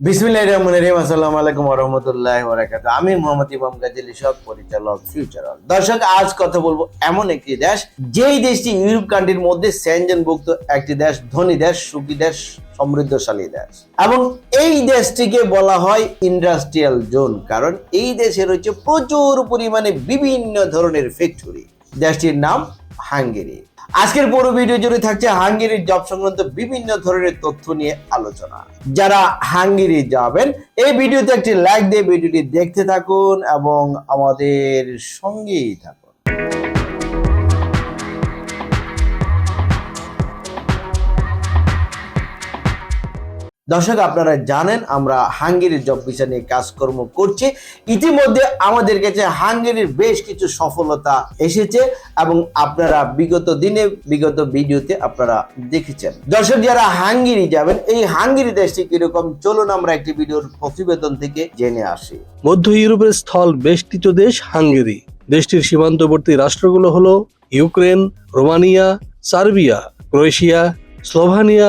বিসমিল্লাহ আলাইকুম রহমতুল্লাহ বরাকাত আমি মোহাম্মদ ইমাম গাজী পরিচালক ফিউচার দর্শক, আজ কথা বলব এমন একটি দেশ, যেই দেশটি ইউরোপ কান্ট্রির মধ্যে সেনজনভুক্ত একটি দেশ, ধনী দেশ, সুখী দেশ, সমৃদ্ধশালী দেশ। এবং এই দেশটিকে বলা হয় ইন্ডাস্ট্রিয়াল জোন কারণ এই দেশে রয়েছে প্রচুর পরিমাণে বিভিন্ন ধরনের ফ্যাক্টরি দেশটির নাম হাঙ্গেরি। আজকের পুরো ভিডিও জুড়ে থাকছে হাঙ্গেরির জব সংক্রান্ত বিভিন্ন ধরনের তথ্য নিয়ে আলোচনা। যারা হাঙ্গেরি যাবেন, এই ভিডিওতে একটি লাইক দিয়ে ভিডিওটি দেখতে থাকুন এবং আমাদের সঙ্গেই থাকুন। দর্শক, আপনারা জানেন আমরা হাঙ্গেরির জব ভিসা নিয়ে কাজকর্ম করছি। ইতিমধ্যে আমাদের কাছে হাঙ্গেরির বেশ কিছু সফলতা এসেছে এবং আপনারা বিগত দিনে, বিগত ভিডিওতে আপনারা দেখেছেন। দর্শক, যারা হাঙ্গেরি যাবেন, এই হাঙ্গেরি দেশটি কীরকম, চলুন আমরা একটি ভিডিওর প্রতিবেদন থেকে জেনে আসি। মধ্য ইউরোপের স্থল বেষ্টিত দেশ হাঙ্গেরি। দেশটির সীমান্তবর্তী রাষ্ট্রগুলো হলো Ukraine, Romania, Serbia, Croatia, Slovenia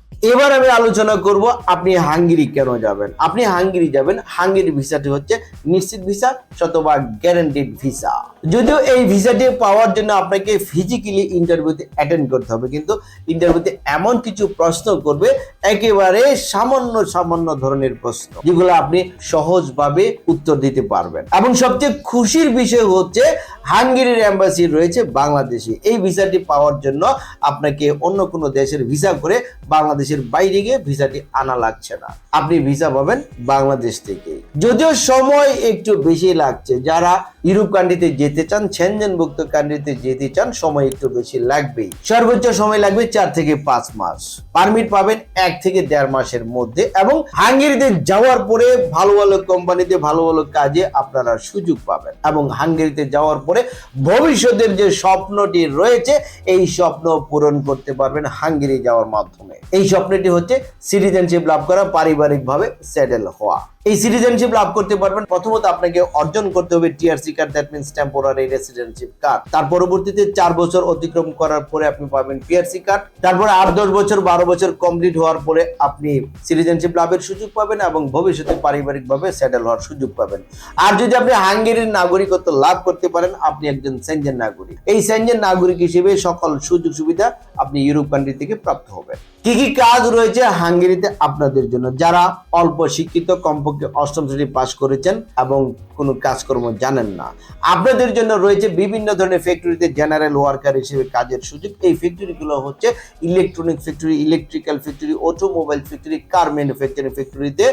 এবার আমি আলোচনা করব আপনি হাঙ্গেরি কেন যাবেন? আপনি হাঙ্গেরি যাবেন, হাঙ্গেরি ভিসাটি হচ্ছে নিশ্চিত ভিসা, শতভাগ গ্যারান্টিড ভিসা। যদিও এই ভিসাটি পাওয়ার জন্য আপনাকে ফিজিক্যালি ইন্টারভিউতে অ্যাটেন্ড করতে হবে, কিন্তু ইন্টারভিউতে এমন কিছু প্রশ্ন করবে, একেবারে সামান্য সামান্য ধরনের প্রশ্ন, যেগুলো আপনি সহজভাবে উত্তর দিতে পারবেন। এবং সবচেয়ে খুশির বিষয় হচ্ছে, হাঙ্গেরির এম্বাসি রয়েছে বাংলাদেশে। এই ভিসাটি পাওয়ার জন্য আপনাকে অন্য কোনো দেশের ভিসা করে বাংলাদেশের বাইরে গিয়ে ভিসাটি আনা লাগছে না। আপনি ভিসা পাবেন বাংলাদেশ থেকে। যদিও সময় একটু বেশি লাগছে, যারা ইউরোপ কান্ট্রিতে যেতে চান সেনজেনভুক্ত কান্ট্রিতে যেতে চান, সময় একটু বেশি লাগবেই। সর্বোচ্চ সময় লাগবে চার থেকে পাঁচ মাস। পারমিট পাবেন এক থেকে দেড় মাসের মধ্যে এবং হাঙ্গেরিতে যাওয়ার পরে ভালো ভালো কোম্পানিতে ভালো ভালো কাজে আপনারা সুযোগ পাবেন এবং হাঙ্গেরিতে যাওয়ার পরে ভবিষ্যতের যে স্বপ্নটি রয়েছে, এই স্বপ্ন পূরণ করতে পারবেন হাঙ্গেরি যাওয়ার মাধ্যমে। এই স্বপ্নটি হচ্ছে সিটিজেনশিপ লাভ করা, পারিবারিকভাবে সেটেল হওয়া। এই সিটিজেনশিপ লাভ করতে পারবেন। প্রথমত আপনাকে অর্জন করতে হবে TRC card that means temporary residence permit card তার পরবর্তীতে চার বছর অতিক্রম করার পরে আপনি পাবেন পিআরসি কার্ড তারপরে আট, দশ বছর, বারো বছর কমপ্লিট হওয়ার পরে আপনি সিটিজেনশিপ লাভের সুযোগ পাবেন এবং ভবিষ্যতে পারিবারিকভাবে সেটেল হওয়ার সুযোগ পাবেন। আর যদি আপনি হাঙ্গেরির নাগরিকত্ব লাভ করতে পারেন, আপনি একজন সেনজেন নাগরিক। এই সেনজেন নাগরিক হিসেবে সকল সুযোগ সুবিধা আপনি ইউরোপ কান্ট্রি থেকে প্রাপ্ত হবেন। কি কি কাজ রয়েছে হাঙ্গেরিতে আপনাদের জন্য? যারা অল্প শিক্ষিত কমপক্ষে অষ্টম শ্রেণি পাশ করেছেন এবং কোনো কাজকর্ম জানেন না। আপনাদের জন্য রয়েছে বিভিন্ন ধরনের ফ্যাক্টরিতে জেনারেল ওয়ার্কার হিসেবে কাজের সুযোগ। এই ফ্যাক্টরিগুলো হচ্ছে electronic factory electrical factory automobile factory car manufacturing ফ্যাক্টরিতে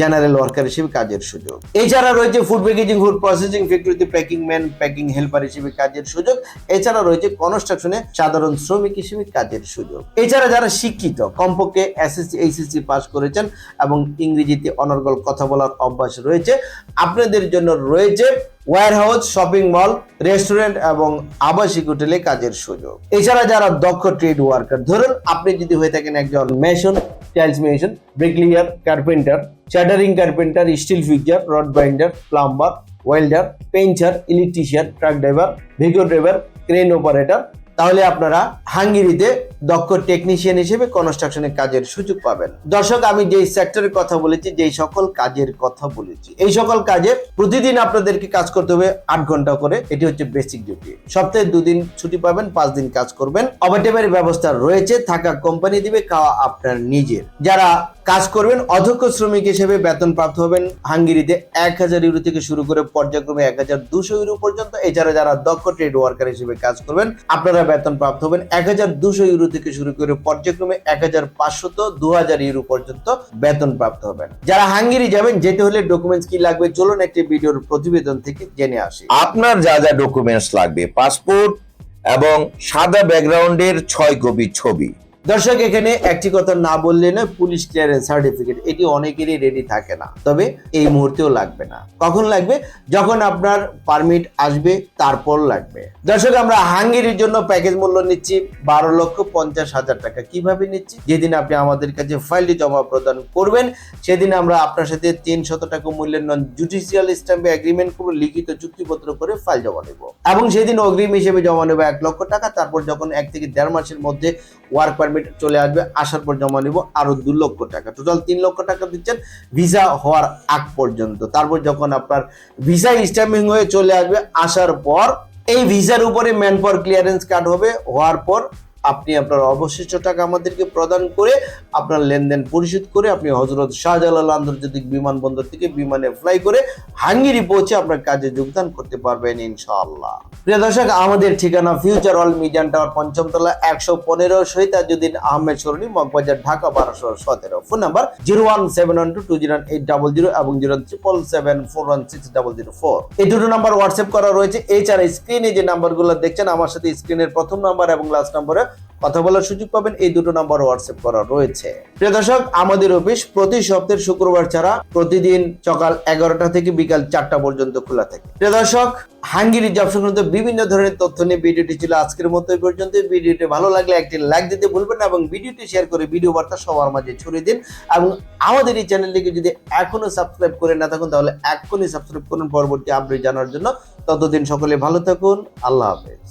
জেনারেল ওয়ার্কার হিসেবে কাজের সুযোগ। এছাড়া রয়েছে ফুড প্যাকেজিং ফুড প্রসেসিং ফ্যাক্টরিতে প্যাকিং ম্যান প্যাকিং হেল্পার হিসেবে কাজের সুযোগ। এছাড়া রয়েছে কনস্ট্রাকশনে সাধারণ শ্রমিক হিসেবে কাজের সুযোগ। এছাড়া যারা শিক্ষিত, কমপক্ষে এসএসসি এইচএসসি পাস করেছেন এবং ইংরেজিতে অনর্গল কথা বলার অভ্যাস রয়েছে। আপনাদের জন্য রয়েছে warehouse shopping mall restaurant এবং আবাসিক হোটেলে কাজের সুযোগ। এছাড়া যারা দক্ষ ট্রেড ওয়ার্কার ধরুন আপনি যদি হয়ে থাকেন একজন mason tiles mason bricklayer carpenter shuttering carpenter steel fixer rod binder plumber welder painter electrician truck driver Vigo driver crane operator তাহলে আপনারা হাঙ্গেরিতে দক্ষ টেকনিশিয়ান হিসেবে কনস্ট্রাকশনের কাজের সুযোগ পাবেন। দর্শক, আমি যেই সেক্টরের কথা বলেছি, যেই সকল কাজের কথা বলেছি, এই সকল কাজে প্রতিদিন আপনাদেরকে কাজ করতে হবে আট ঘণ্টা করে। এটি হচ্ছে বেসিক ডিউটি সপ্তাহে দুদিন ছুটি পাবেন, পাঁচ দিন কাজ করবেন। ওভারটাইমের ব্যবস্থা রয়েছে, থাকা কোম্পানি দিবে, খাওয়া আপনার নিজের। যারা কাজ করবেন অধ্যক্ষ শ্রমিক হিসেবে বেতন প্রাপ্ত হবেন। হাঙ্গেরিতে এক হাজার ইউরো থেকে শুরু করে পর্যায়ক্রমে এক হাজার দুশো ইউরো পর্যন্ত। এছাড়া যারা দক্ষ ট্রেড ওয়ার্কার হিসেবে কাজ করবেন, আপনারা বেতন প্রাপ্ত হবেন এক হাজার দুশো ইউরো থেকে শুরু করে পর্যায়ক্রমে এক হাজার পাঁচশত দু হাজার ইউরো পর্যন্ত বেতন প্রাপ্ত হবেন। যারা হাঙ্গেরি যাবেন, যেতে হলে ডকুমেন্টস কি লাগবে চলুন একটি ভিডিওর প্রতিবেদন থেকে জেনে আসি। আপনার যা যা ডকুমেন্টস লাগবে পাসপোর্ট এবং সাদা ব্যাকগ্রাউন্ডের ছয় কপি ছবি। দর্শক, এখানে একটি কথা না বললে না পুলিশ ক্লিয়ারেন্স সার্টিফিকেট এটি অনেকেরই রেডি থাকে না। তবে এই মুহূর্তেও লাগবে না। কখন লাগবে? যখন আপনার পারমিট আসবে, তারপর লাগবে। দর্শক, আমরা হাঙ্গেরির জন্য প্যাকেজ মূল্য নিচ্ছি বারো লক্ষ পঞ্চাশ হাজার টাকা। কীভাবে নিচ্ছি? যেদিন আপনি আমাদের কাছে ফাইলটি জমা প্রদান করবেন, সেদিন আমরা আপনার সাথে তিন শত টাকা মূল্যের নন জুডিশিয়াল স্ট্যাম্পে এগ্রিমেন্ট করে লিখিত চুক্তিপত্র করে ফাইল জমা নেব। এবং সেদিন অগ্রিম হিসেবে জমা নেব এক লক্ষ টাকা। তারপর যখন এক থেকে দেড় মাসের মধ্যে ওয়ার্ক পারমিট চলে আসবে, আসার পর জমা নিব আরও দু লক্ষ টাকা। টোটাল তিন লক্ষ টাকা দিচ্ছেন ভিসা হওয়ার আগ পর্যন্ত। তারপর যখন আপনার ভিসা স্ট্যাম্পিং হয়ে চলে আসবে, আসার পর এই ভিসার উপরে ম্যান ফর ক্লিয়ারেন্স কার্ড হবে, হওয়ার পর আপনি আপনার অবশিষ্ট টাকা আমাদেরকে প্রদান করে আপনার লেনদেন পরিশোধ করে আপনি হজরত শাহজালাল আন্তর্জাতিক বিমানবন্দর থেকে বিমানে ফ্লাই করে হাঙ্গেরি পৌঁছে আপনার কাজে যোগদান করতে পারবেন ইনশাআল্লাহ। প্রিয় দর্শক, আমাদের ঠিকানা ফিউচার ওয়াল মিজান টাওয়ার পঞ্চম তলা একশো পনেরো শহীদাজুদ্দিন আহমেদ সরণি, মগবাজার, ঢাকা বারোশো সতেরো। Phone number zero one seven one two two zero eight double zero এবং zero triple seven four one six double zero four. এই দুটো নাম্বার হোয়াটসঅ্যাপ করা রয়েছে। এছাড়া স্ক্রিনে যে নাম্বারগুলো দেখছেন, আমার সাথে স্ক্রিনের প্রথম নাম্বার এবং লাস্ট নাম্বারে কথা বলার সুযোগ পাবেন। এই দুটো নাম্বার হোয়াটসঅ্যাপ করা রয়েছে। প্রিয় দর্শক, আমাদের অফিস প্রতি সপ্তাহের শুক্রবার ছাড়া প্রতিদিন সকাল এগারোটা থেকে বিকাল চারটা পর্যন্ত খোলা থাকে। প্রিয় দর্শক হাঙ্গেরি জব সংক্রান্ত বিভিন্ন ধরনের তথ্য নিয়ে ভিডিওটি ছিল আজকের মতো এই পর্যন্ত। ভিডিওটি ভালো লাগলে একটি লাইক দিতে ভুলবেন না এবং ভিডিওটি শেয়ার করে ভিডিও বার্তা সবার মাঝে ছড়িয়ে দিন। এবং আমাদের এই চ্যানেলটিকে যদি এখনও সাবস্ক্রাইব করে না থাকুন, তাহলে এখনই সাবস্ক্রাইব করুন। পরবর্তী আপডেট জানার জন্য ততদিন সকলে ভালো থাকুন। আল্লাহ হাফেজ।